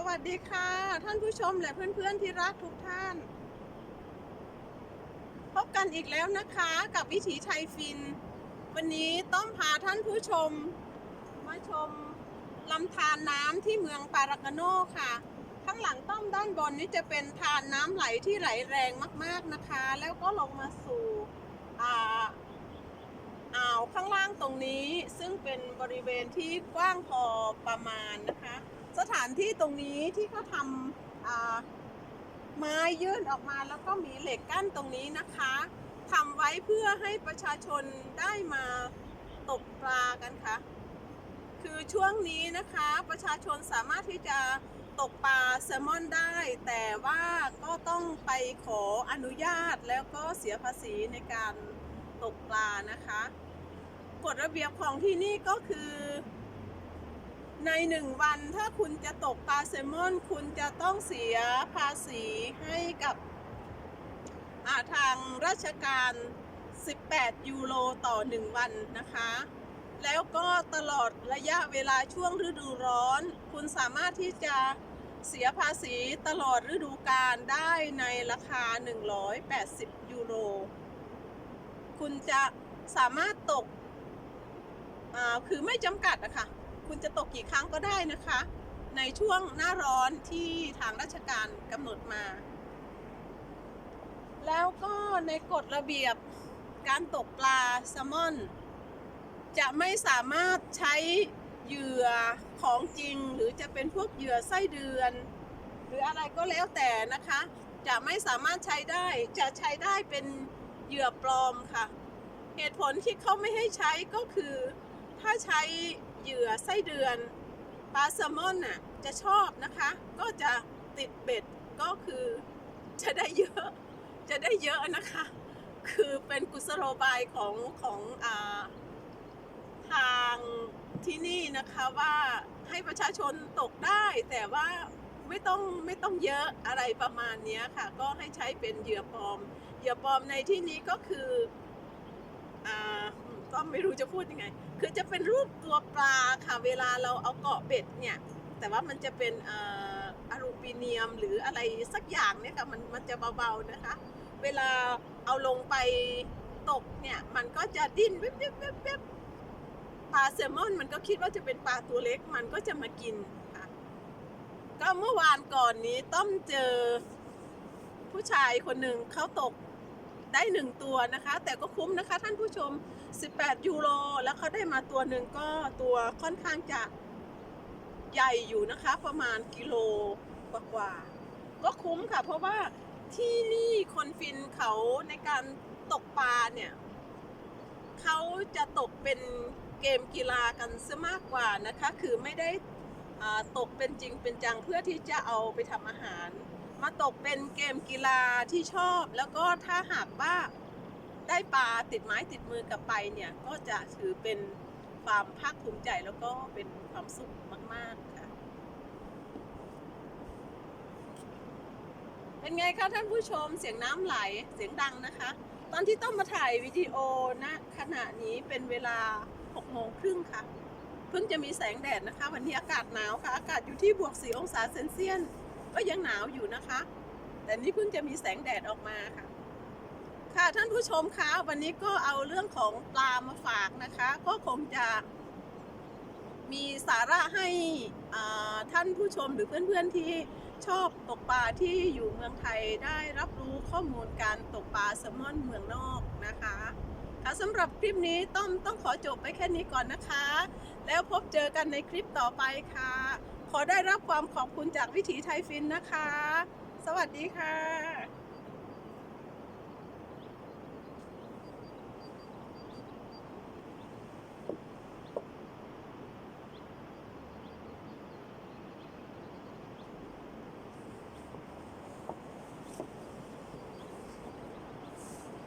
สวัสดีค่ะ ท่านผู้ชมและเพื่อนๆที่รักทุกท่าน พบกันอีกแล้วนะคะกับวิถีไทยฟิน วันนี้ต้องพาท่านผู้ชม มาชมลำธารน้ำที่เมืองปารากาโนค่ะ ข้างหลังต้อมด้านบนนี้จะเป็นทานน้ำไหลที่ไหลแรงมากๆนะคะ แล้วก็ลงมาสู่อ่าอ่าวข้างล่างตรงนี้ซึ่งเป็นบริเวณที่กว้างพอประมาณนะคะ สถานที่ตรงนี้ที่เขาทำไม้ยื่นออกมาแล้วก็มีเหล็กกั้นตรงนี้นะคะทำไว้เพื่อให้ประชาชนได้มาตกปลากันค่ะ คือช่วงนี้นะคะประชาชนสามารถที่จะตกปลาแซลมอนได้ แต่ว่าก็ต้องไปขออนุญาตแล้วก็เสียภาษีในการตกปลานะคะ กฎระเบียบของที่นี่ก็คือ ในหนึ่งวันถ้าคุณจะตกปลาแซลมอน คุณจะต้องเสียภาษีให้กับาทางราชการ 18 ยูโรต่อ 1 วันนะคะ แล้วก็ตลอดระยะเวลาช่วงฤดูร้อน คุณสามารถที่จะเสียภาษีตลอดฤดูกาลได้ในราคา 180 ยูโร คุณจะสามารถตกคือไม่จำกัดอะคะ คุณจะตกกี่ครั้งก็ได้นะคะ ในช่วงหน้าร้อนที่ทางราชการกำหนดมา แล้วก็ในกฎระเบียบการตกปลาแซลมอน จะไม่สามารถใช้เหยื่อของจริง หรือจะเป็นพวกเหยื่อไส้เดือน หรืออะไรก็แล้วแต่นะคะ จะไม่สามารถใช้ได้จะใช้ได้เป็นเหยื่อปลอมค่ะ เหตุผลที่เขาไม่ให้ใช้ก็คือ ถ้าใช้ เหยื่อไส้เดือนปลาแซลมอนน่ะจะชอบนะคะ ก็จะติดเบ็ดก็คือจะได้เยอะจะได้เยอะนะคะ คือเป็นกุศโลบายของของอ่าทางที่นี่นะคะว่าให้ประชาชนตกได้ แต่ว่าไม่ต้องไม่ต้องเยอะอะไรประมาณนี้ค่ะ ก็ให้ใช้เป็นเหยื่อปลอมเหยื่อปลอมในที่นี้ก็คืออ่า ก็ไม่รู้จะพูดยังไง คือจะเป็นรูปตัวปลาค่ะ เวลาเราเอาเกาะเบ็ดเนี่ย แต่ว่ามันจะเป็นอออะลูมิเนียมหรืออะไรสักอย่างเนี่ยค่ะ มันมันจะเบาๆนะคะ เวลาเอาลงไปตกเนี่ย มันก็จะดิ้นวิบวิบวิบวิบปลาแซลมอนมันก็คิดว่าจะเป็นปลาตัวเล็ก มันก็จะมากินค่ะ ก็เมื่อวานก่อนนี้ต้อมเจอผู้ชายคนหนึ่งเขาตกได้หนึ่งตัวนะคะ แต่ก็คุ้มนะคะท่านผู้ชม 18 ยูโร แล้วเขาได้มาตัวหนึ่งก็ตัวค่อนข้างจะใหญ่อยู่นะคะ ประมาณกิโลกว่าๆก็คุ้มค่ะ เพราะว่าที่นี่คนฟินเขาในการตกปลาเนี่ยเขาจะตกเป็นเกมกีฬากันซะมากกว่านะคะ คือไม่ได้ตกเป็นจริงเป็นจังเพื่อที่จะเอาไปทำอาหาร มาตกเป็นเกมกีฬาที่ชอบ แล้วก็ถ้าหากว่า ได้ปลาติดไม้ติดมือกลับไปเนี่ยก็จะถือเป็นความภาคภูมิใจแล้วก็เป็นความสุขมาก ๆ ค่ะ เป็นไงคะท่านผู้ชมเสียงน้ำไหลเสียงดังนะคะ ตอนที่ต้องมาถ่ายวิดีโอนะ ขณะนี้เป็นเวลา6โมงครึ่งค่ะ เพิ่งจะมีแสงแดดนะคะ วันนี้อากาศหนาวค่ะ อากาศอยู่ที่บวก4องศาเซนเซียสก็ยังหนาวอยู่นะคะ แต่นี่เพิ่งจะมีแสงแดดออกมาค่ะ ค่ะท่านผู้ชมคะวันนี้ก็เอาเรื่องของปลามาฝากนะคะ ก็คงจะมีสาระให้ท่านผู้ชมหรือเพื่อนๆที่ชอบตกปลาที่อยู่เมืองไทยได้รับรู้ข้อมูลการตกปลาแซลมอนเมืองนอกนะคะค่ะสำหรับคลิปนี้ต้องต้องขอจบไปแค่นี้ก่อนนะคะ แล้วพบเจอกันในคลิปต่อไปค่ะ ขอได้รับความขอบคุณจากวิถีไทยฟินนะคะ สวัสดีค่ะ